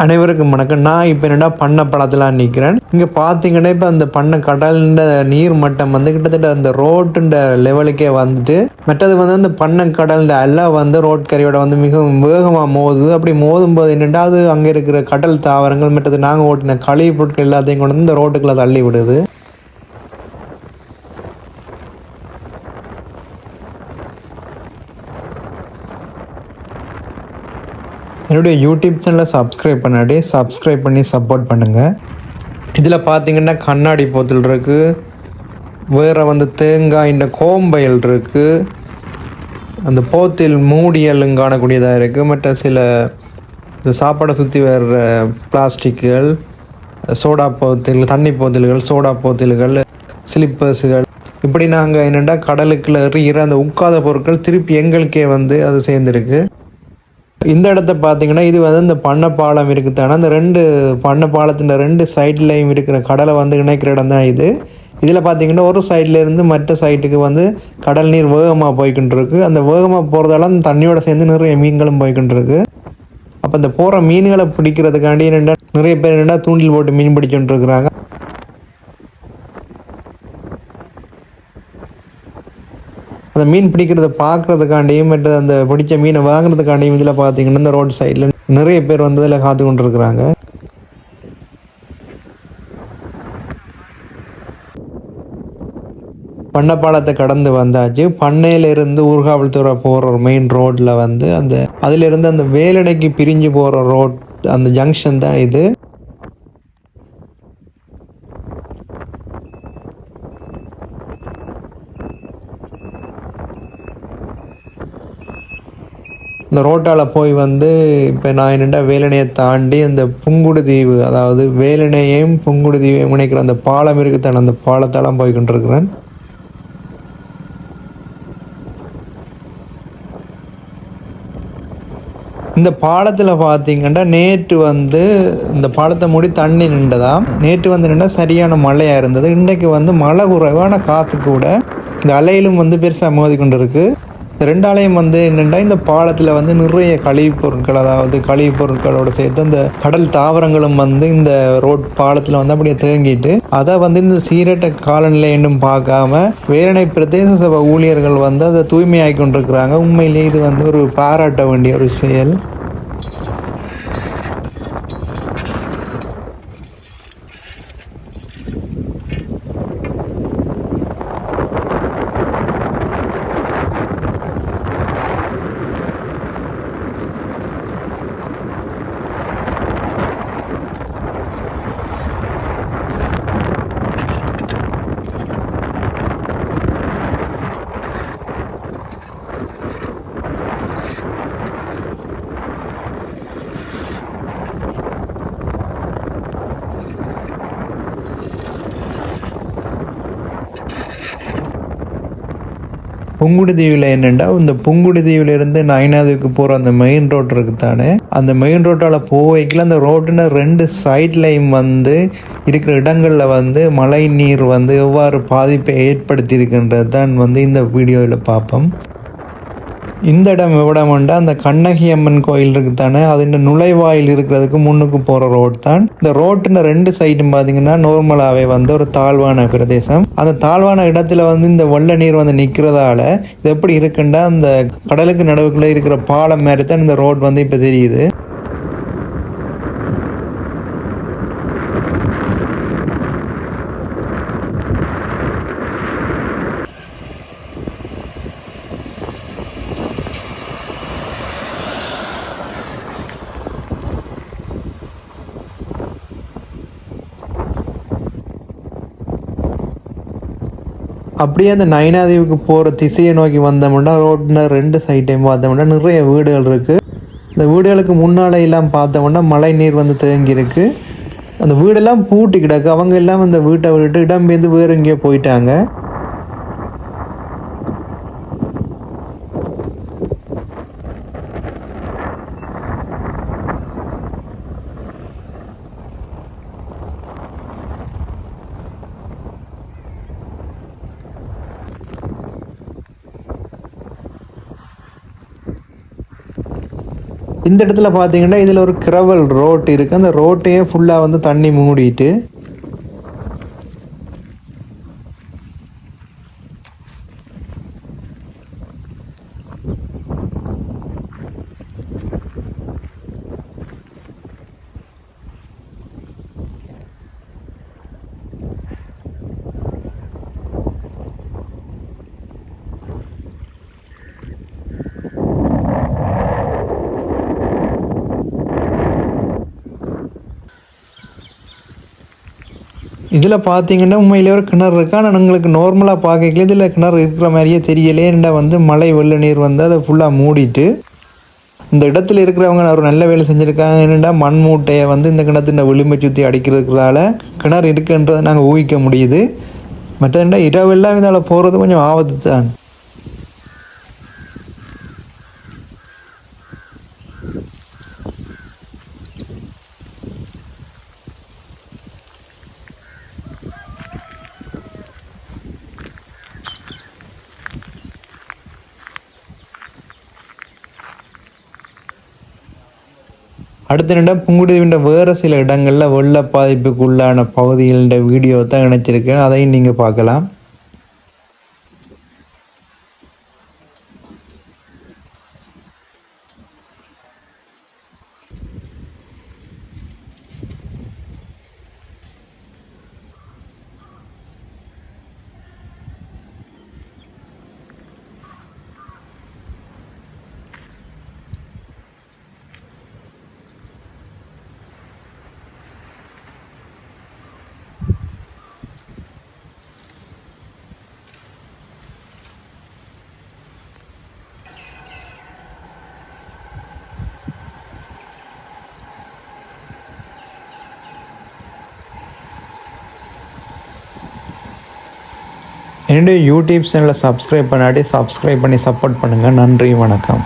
அனைவருக்கும் வணக்கம். நான் இப்போ என்னடா பண்ணை பழத்தில் நிற்கிறேன் இங்கே பார்த்தீங்கன்னா இப்போ அந்த பண்ணை கடல்ன்ற நீர் மட்டம் வந்து கிட்டத்தட்ட அந்த ரோட்டுன்ற லெவலுக்கே வந்துட்டு மற்றது வந்து அந்த பண்ணை கடல்ன்ற எல்லாம் வந்து ரோட் கரையோட வந்து மிகவும் வேகமாக மோதுது. அப்படி மோதும் போது என்னென்னா அது அங்கே இருக்கிற கடல் தாவரங்கள் மற்றது நாங்கள் ஓட்டின கழிவு பொருட்கள் எல்லாத்தையும் கொண்டு வந்து இந்த ரோட்டுக்குள்ளே தள்ளி விடுது. என்னுடைய யூடியூப் சேனலை சப்ஸ்கிரைப் பண்ணாடி சப்ஸ்கிரைப் பண்ணி சப்போர்ட் பண்ணுங்கள் இதில் பார்த்தீங்கன்னா கண்ணாடி போத்தல் இருக்குது வேறு வந்து தேங்காய் இந்த கோம்பயல் இருக்குது அந்த போத்தில் மூடியலும் காணக்கூடியதாக இருக்குது மற்ற சில இந்த சாப்பாடை சுற்றி வர்ற பிளாஸ்டிக்குகள் சோடா போத்தில் தண்ணி போத்தல்கள் சோடா போத்தல்கள் ஸ்லிப்பர்ஸுகள் இப்படி நாங்கள் என்னென்னா கடலுக்குள்ள எறிகிற அந்த உட்காத பொருட்கள் திருப்பி எங்களுக்கே வந்து அது சேர்ந்துருக்கு. இந்த இடத்த பார்த்தீங்கன்னா இது வந்து இந்த பண்ணை பாலம் இருக்குதானா? அந்த ரெண்டு பண்ணை பாலத்தின் ரெண்டு சைட்லேயும் இருக்கிற கடலை வந்து இணைக்கிற இடம் தான் இது. இதில் பார்த்தீங்கன்னா ஒரு சைட்லேருந்து மற்ற சைட்டுக்கு வந்து கடல் நீர் வேகமாக போய்கிட்டு இருக்கு அந்த வேகமாக போகிறதால அந்த தண்ணியோட சேர்ந்து நிறைய மீன்களும் போய்கிட்டு இருக்கு அப்போ இந்த போகிற மீன்களை பிடிக்கிறதுக்காண்டி என்னென்னா நிறைய பேர் என்னென்னா தூண்டில் போட்டு மீன் பிடிச்சுட்டு இருக்கிறாங்க அந்த மீன் பிடிக்கிறத பார்க்குறதுக்காண்டியும் மற்ற அந்த பிடிச்ச மீனை வாங்குறதுக்காண்டியும் இதில் பார்த்தீங்கன்னா இந்த ரோட் சைடில் நிறைய பேர் வந்து இதில் காத்து கொண்டு இருக்கிறாங்க கடந்து வந்தாச்சு. பண்ணையிலிருந்து ஊர்காவல்துறை போகிற ஒரு மெயின் ரோட்டில் வந்து அந்த அதிலிருந்து அந்த வேலடைக்கு பிரிஞ்சு போகிற ரோட் அந்த ஜங்ஷன் தான் இது. இந்த ரோட்டால் போய் வந்து இப்போ நான் என்னென்னா வேலனையை தாண்டி அந்த புங்குடுதீவு அதாவது வேலனையையும் புங்குடுதீவையும் இணைக்கிற அந்த பாலம் இருக்குத்தான அந்த பாலத்தாலாம் போய் கொண்டிருக்கிறேன். இந்த பாலத்தில் பார்த்தீங்கன்னா நேற்று வந்து இந்த பாலத்தை மூடி தண்ணி நின்றதா நேற்று வந்து நின்றா சரியான மழையாக இருந்தது. இன்றைக்கு வந்து மழை குறைவான காற்று கூட இந்த அலையிலும் வந்து பெருசாக மோதி கொண்டு இருக்குது இந்த வந்து என்னென்னா இந்த பாலத்தில் வந்து நிறைய கழிவுப் பொருட்கள் அதாவது கழிவுப் பொருட்களோடு சேர்த்து அந்த கடல் தாவரங்களும் வந்து இந்த ரோட் பாலத்தில் வந்து அப்படியே தேங்கிட்டு அதை வந்து இந்த சீரட்ட காலநிலை என்னும் பார்க்காம வேலனை பிரதேச சபை ஊழியர்கள் வந்து அதை தூய்மையாக்கி கொண்டிருக்கிறாங்க. உண்மையிலேயே இது வந்து ஒரு பாராட்ட வேண்டிய ஒரு செயல். புங்குடு தீவில் என்னென்னா இந்த புங்குடி தீவிலிருந்து நயனாதுக்கு போகிற அந்த மெயின் ரோட் இருக்குது தானே அந்த மெயின் ரோட்டால் போவைக்கில் அந்த ரோட்டுன்னு ரெண்டு சைட்லையும் வந்து இருக்கிற இடங்களில் வந்து மழை நீர் வந்து எவ்வாறு பாதிப்பை ஏற்படுத்தியிருக்கின்றது தான் வந்து இந்த வீடியோவில் பார்ப்போம். இந்த இடம் எவ்வளோண்டா அந்த கண்ணகி அம்மன் கோயில் இருக்கு தானே அது நுழைவாயில் இருக்கிறதுக்கு முன்னுக்கு போகிற ரோட் தான். இந்த ரோட்டுன்னு ரெண்டு சைடும் பார்த்தீங்கன்னா நார்மலாகவே வந்து ஒரு தாழ்வான பிரதேசம். அந்த தாழ்வான இடத்துல வந்து இந்த வெள்ள நீர் வந்து நிற்கிறதால இது எப்படி இருக்குண்டா அந்த கடலுக்கு நடுவுக்குள்ளே இருக்கிற பாலம் மாதிரி தான் இந்த ரோட் வந்து இப்போ தெரியுது. அப்படியே அந்த நயனாதீவுக்கு போகிற திசையை நோக்கி வந்தோம்னா ரோட்டில் ரெண்டு சைட்டையும் பார்த்தோம்னா நிறைய வீடுகள் இருக்குது இந்த வீடுகளுக்கு முன்னால எல்லாம் பார்த்தோம்னா மழை நீர் வந்து தேங்கியிருக்கு அந்த வீடெல்லாம் பூட்டி கிடக்கு. அவங்க எல்லாம் அந்த வீட்டை விட்டு இடம்பெயர்ந்து வேறு எங்கேயோ போயிட்டாங்க. இந்த இடத்துல பார்த்தீங்கன்னா இதில் ஒரு கிரவல் ரோட் இருக்குது அந்த ரோட்டையே ஃபுல்லாக வந்து தண்ணி மூடிட்டு இதில் பார்த்தீங்கன்னா உண்மையிலே ஒரு கிணறு இருக்கா? ஆனால் உங்களுக்கு நார்மலாக பார்க்கல இதில் கிணறு இருக்கிற மாதிரியே தெரியலே என்ன வந்து மழை வெள்ள நீர் வந்து அதை ஃபுல்லாக மூடிட்டு இந்த இடத்துல இருக்கிறவங்க ஒரு நல்ல வேலை செஞ்சுருக்காங்க. என்னென்னா மண் மூட்டையை வந்து இந்த கிணத்துல விளிம்பை சுற்றி அடிக்கிறதுனால கிணறு இருக்குன்றதை நாங்கள் ஊகிக்க முடியுது. மற்றதுண்டா இரவெல்லாம் இதால் போகிறது கொஞ்சம் ஆபத்து தான். அடுத்த நிமிடம் புங்குடுவின்ற வேறு சில இடங்களில் வெள்ள பாதிப்புக்குள்ளான பகுதிகளின் வீடியோ தான் இணைச்சிருக்கேன். அதையும் நீங்கள் பார்க்கலாம். என்னுடைய யூடியூப் சேனலை சப்ஸ்கிரைப் பண்ணாட்டி சப்ஸ்கிரைப் பண்ணி சப்போர்ட் பண்ணுங்கள் நன்றி வணக்கம்.